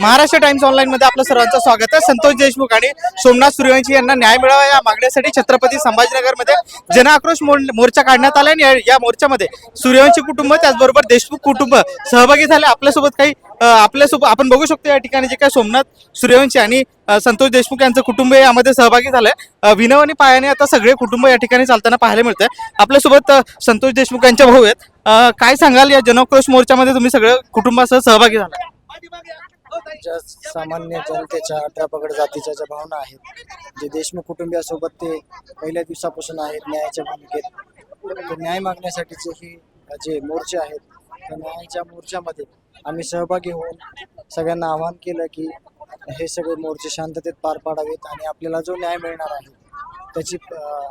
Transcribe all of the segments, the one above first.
Maharashtra times online मध्ये आपलं सर्वांचं स्वागत आहे. संतोष देशमुख आणि सोमनाथ सूर्यवंशी यांना न्याय मिळावा या मागण्यासाठी छत्रपती संभाजीनगरमध्ये जनआक्रोश आक्रोश मोर्चा काढण्यात आला आणि या- मोर्चामध्ये सूर्यवंशी कुटुंब त्याचबरोबर देशमुख कुटुंब सहभागी झाले. आपल्यासोबत काही आपल्यासोबत आपण बघू शकतो या ठिकाणी जे काही सोमनाथ सूर्यवंशी आणि संतोष देशमुख यांचं कुटुंब यामध्ये सहभागी झालंय. विनव आणि पायाने आता सगळे कुटुंब या ठिकाणी चालताना पाहायला मिळतंय. आपल्यासोबत संतोष देशमुख यांच्या भाऊ आहेत. काय सांगाल या जनआक्रोश मोर्चामध्ये तुम्ही सगळं कुटुंबासह सहभागी झाला ज्या सामान्य जनतेच्या अठरापगड जातीच्या ज्या भावना आहेत जे देशमुख कुटुंबियासोबत ते पहिल्या दिवसापासून आहेत न्यायाच्या भूमिकेत न्याय मागण्यासाठीचे ही जे मोर्चे आहेत त्या न्यायाच्या मोर्चामध्ये आम्ही सहभागी होऊन सगळ्यांना आवाहन केलं की हे सगळे मोर्चे शांततेत पार पाडावेत आणि आपल्याला जो न्याय मिळणार आहे त्याची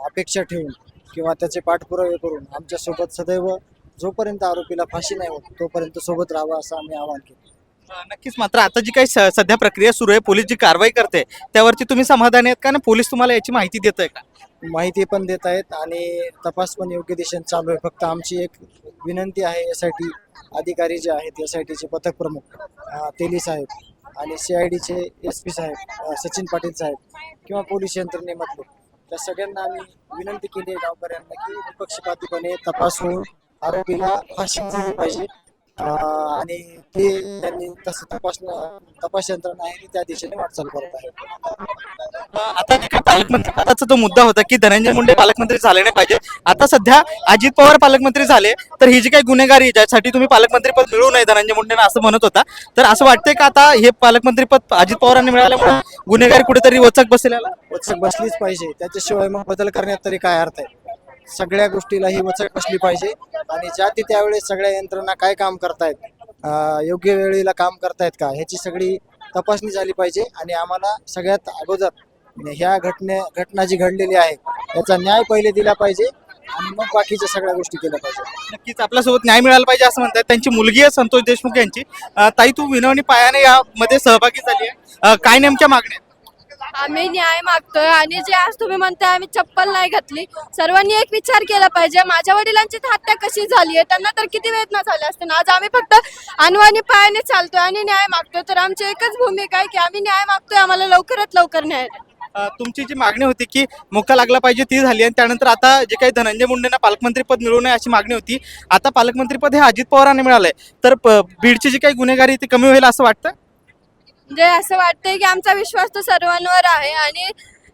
अपेक्षा ठेवून किंवा त्याचे पाठपुरावे करून आमच्यासोबत सदैव जोपर्यंत आरोपीला फाशी नाही होत तोपर्यंत सोबत राहावं असं आम्ही आवाहन केलं. नक्कीच. मात्र आता जी काही स- सध्या प्रक्रिया सुरू आहे पोलीस जी कारवाई करते त्यावरती तुम्ही समाधानी आहेत का? आणि पोलीस तुम्हाला याची माहिती देत आहे का? माहिती पण देत आहेत आणि तपास पण योग्य दिशेने चालू आहे. फक्त आमची एक विनंती आहे एस आय टी अधिकारी जे आहेत एस आय टीचे पथक प्रमुख अं, तेली साहेब आणि सी आय डीचे एस पी साहेब अं, सचिन पाटील साहेब किंवा पोलीस यंत्रणेमधले त्या सगळ्यांना आम्ही विनंती केली आहे गावकऱ्यांना की निपक्षपातीपणे तपास होऊन आरोपीला फाशी झाली पाहिजे. आणि ते त्यांनी तसं तपास तपास यंत्रणा आहे ती त्या दिशेने वाटचाल करत आहे. आता काही पालकमंत्री पदाचा जो मुद्दा होता की धनंजय मुंडे पालकमंत्री झाले नाही पाहिजे. आता सध्या अजित पवार पालकमंत्री झाले तर ही जी काही गुन्हेगारी ज्यासाठी तुम्ही पालकमंत्री पद मिळू नये धनंजय मुंडेंना असं म्हणत होता तर असं वाटतंय का आता हे पालकमंत्री पद अजित पवारांनी मिळाल्यामुळे गुन्हेगारी कुठेतरी वचक बसेल याला? वचक बसलीच पाहिजे. त्याच्याशिवाय मग बदल करण्यात तरी काय अर्थ आहे? सगळ्या गोष्टीला ही वचक असली पाहिजे. आणि ज्या ती त्यावेळेस सगळ्या यंत्रणा काय काम करतायत योग्य वेळेला काम करतायत का ह्याची सगळी तपासणी झाली पाहिजे. आणि आम्हाला सगळ्यात अगोदर ह्या घटने घटना जी घडलेली आहे याचा न्याय पहिले दिला पाहिजे आणि मग बाकीच्या सगळ्या गोष्टी केल्या पाहिजे. नक्कीच आपल्यासोबत न्याय मिळाला पाहिजे असं म्हणतात. त्यांची मुलगी आहे संतोष देशमुख यांची. ताई तू विनवणी पायाने यामध्ये सहभागी झाली आहे. काय नेमक्या मागण्या आम्ही न्याय मागतोय आणि जे आज तुम्ही म्हणताय आम्ही चप्पल नाही घातली. सर्वांनी एक विचार केला पाहिजे. माझ्या वडिलांची हत्या कशी झाली आहे? त्यांना तर किती वेदना झाल्या असतील. आज आम्ही फक्त अनुवानी पायाने चालतोय आणि न्याय मागतोय. तर आमची एकच भूमिका आहे की आम्ही न्याय मागतोय. आम्हाला लवकरात लवकर न्याय तुमची जी मागणी होती की मुका लागला पाहिजे ती झाली आणि त्यानंतर आता जे काही धनंजय मुंडेंना पालकमंत्रीपद मिळू नये अशी मागणी होती. आता पालकमंत्रीपद हे अजित पवारांनी मिळालंय. तर बीडची जी काही गुन्हेगारी ती कमी होईल असं वाटतं? म्हणजे असं वाटतंय की आमचा विश्वास तो सर्वांवर आहे आणि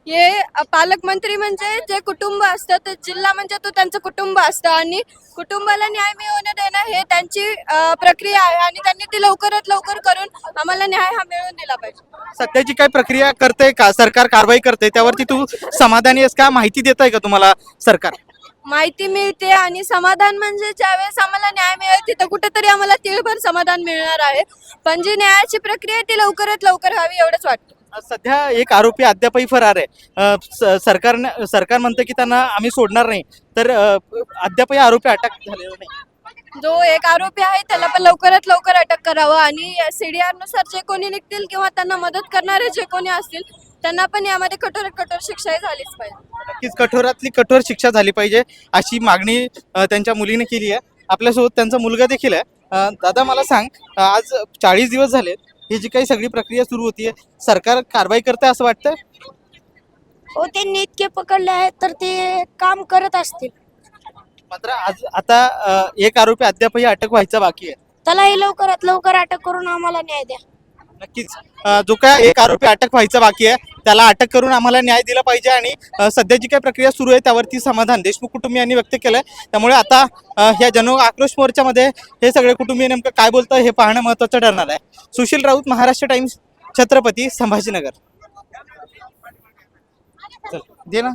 हे पालकमंत्री म्हणजे जे कुटुंब असतं ते जिल्हा म्हणजे तो त्यांचं कुटुंब असतं आणि कुटुंबाला न्याय मिळवणं देणं हे त्यांची प्रक्रिया आहे आणि त्यांनी ती लवकरात लवकर करून आम्हाला न्याय हा मिळवून दिला पाहिजे. सध्याची काय प्रक्रिया करते का? सरकार कारवाई करते त्यावरती तू समाधानी आहेस का? माहिती देत आहे का तुम्हाला सरकार? माहिती मिळते आणि समाधान म्हणजे ज्यावेळेस आम्हाला न्याय मिळेल तिथं कुठेतरी आम्हाला तिळभर समाधान मिळणार आहे. पण जी न्यायाची प्रक्रिया ती लवकरात लवकर व्हावी एवढंच वाटतं. सध्या एक आरोपी अद्यापही फरार आहे. सरकारने सरकार म्हणतं की त्यांना आम्ही सोडणार नाही. तर अद्यापही आरोपी अटक झालेला नाही. जो एक आरोपी आहे त्याला पण लवकरात लवकर अटक करावं आणि सीडीआरनुसार जे कोणी निघतील किंवा त्यांना मदत करणारे जे कोणी असतील त्यांना पण यामध्ये कठोर कठोर शिक्षा झालीच पाहिजे. नक्कीच कठोरातली कठोर शिक्षा झाली पाहिजे अशी मागणी अ, त्यांच्या मुलीने केली आहे. आपल्यासोबत त्यांचा मुलगा देखील आहे. अ, दादा मला सांग अ, आज चाळीस दिवस झाले ही जी काही सगळी प्रक्रिया सुरू होतीये सरकार कारवाई करते असं वाटतं हो त्यांनी इतके पकडले आहेत तर ते काम करत असतील. मात्र आज आता अ, एक आरोपी अद्यापही अटक व्हायचा बाकी आहे. त्यालाही लवकरात लवकर अटक करून आम्हाला न्याय द्या. नक्कीच. जो काय एक आरोपी अटक व्हायचा बाकी आहे त्याला अटक करून आम्हाला न्याय दिला पाहिजे आणि सध्या जी काही प्रक्रिया सुरू आहे त्यावरती समाधान देशमुख कुटुंबियांनी व्यक्त केलंय. त्यामुळे आता ह्या जन आक्रोश मोर्चामध्ये हे सगळे कुटुंबीय नेमकं काय बोलतं हे पाहणं महत्वाचं ठरणार आहे. सुशील राऊत महाराष्ट्र टाइम्स छत्रपती संभाजीनगर. चल दे ना.